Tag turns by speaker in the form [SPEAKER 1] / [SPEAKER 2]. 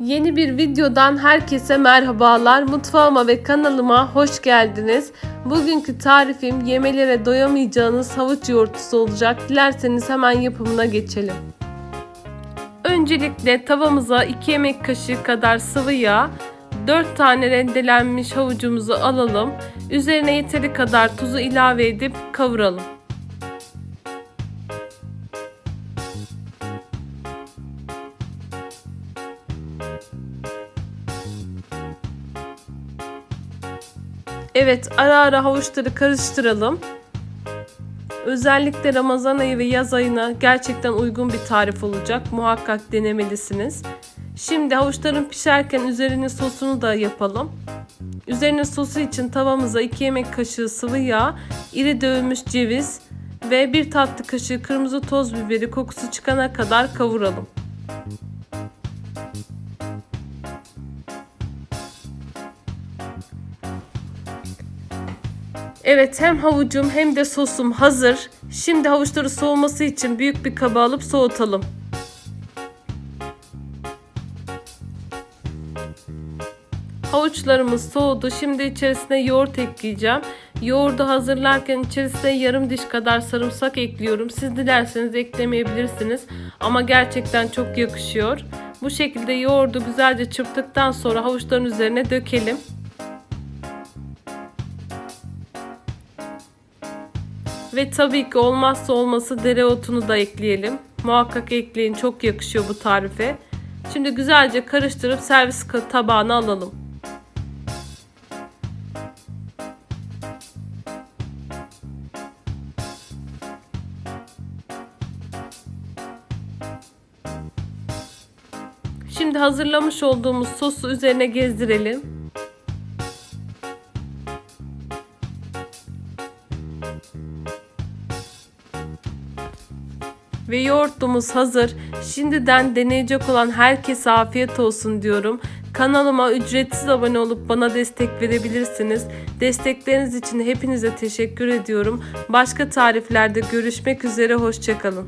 [SPEAKER 1] Yeni bir videodan herkese merhabalar. Mutfağıma ve kanalıma hoş geldiniz. Bugünkü tarifim yemelere doyamayacağınız havuç yoğurtlusu olacak. Dilerseniz hemen yapımına geçelim. Öncelikle tavamıza 2 yemek kaşığı kadar sıvı yağ, 4 tane rendelenmiş havucumuzu alalım. Üzerine yeteri kadar tuzu ilave edip kavuralım. Evet, ara ara havuçları karıştıralım. Özellikle Ramazan ayı ve yaz ayına gerçekten uygun bir tarif olacak. Muhakkak denemelisiniz. Şimdi havuçların pişerken üzerine sosunu da yapalım. Üzerine sosu için tavamıza 2 yemek kaşığı sıvı yağ, iri dövülmüş ceviz ve 1 tatlı kaşığı kırmızı toz biberi kokusu çıkana kadar kavuralım. Evet hem havucum hem de sosum hazır. Şimdi havuçları soğuması için büyük bir kaba alıp soğutalım. Havuçlarımız soğudu. Şimdi içerisine yoğurt ekleyeceğim. Yoğurdu hazırlarken içerisine yarım diş kadar sarımsak ekliyorum. Siz dilerseniz eklemeyebilirsiniz. Ama gerçekten çok yakışıyor. Bu şekilde yoğurdu güzelce çırptıktan sonra havuçların üzerine dökelim. Ve tabii ki olmazsa olması dereotunu da ekleyelim. Muhakkak ekleyin çok yakışıyor bu tarife. Şimdi güzelce karıştırıp servis tabağına alalım. Şimdi hazırlamış olduğumuz sosu üzerine gezdirelim. Ve yoğurtlumuz hazır. Şimdiden deneyecek olan herkese afiyet olsun diyorum. Kanalıma ücretsiz abone olup bana destek verebilirsiniz. Destekleriniz için hepinize teşekkür ediyorum. Başka tariflerde görüşmek üzere, hoşçakalın.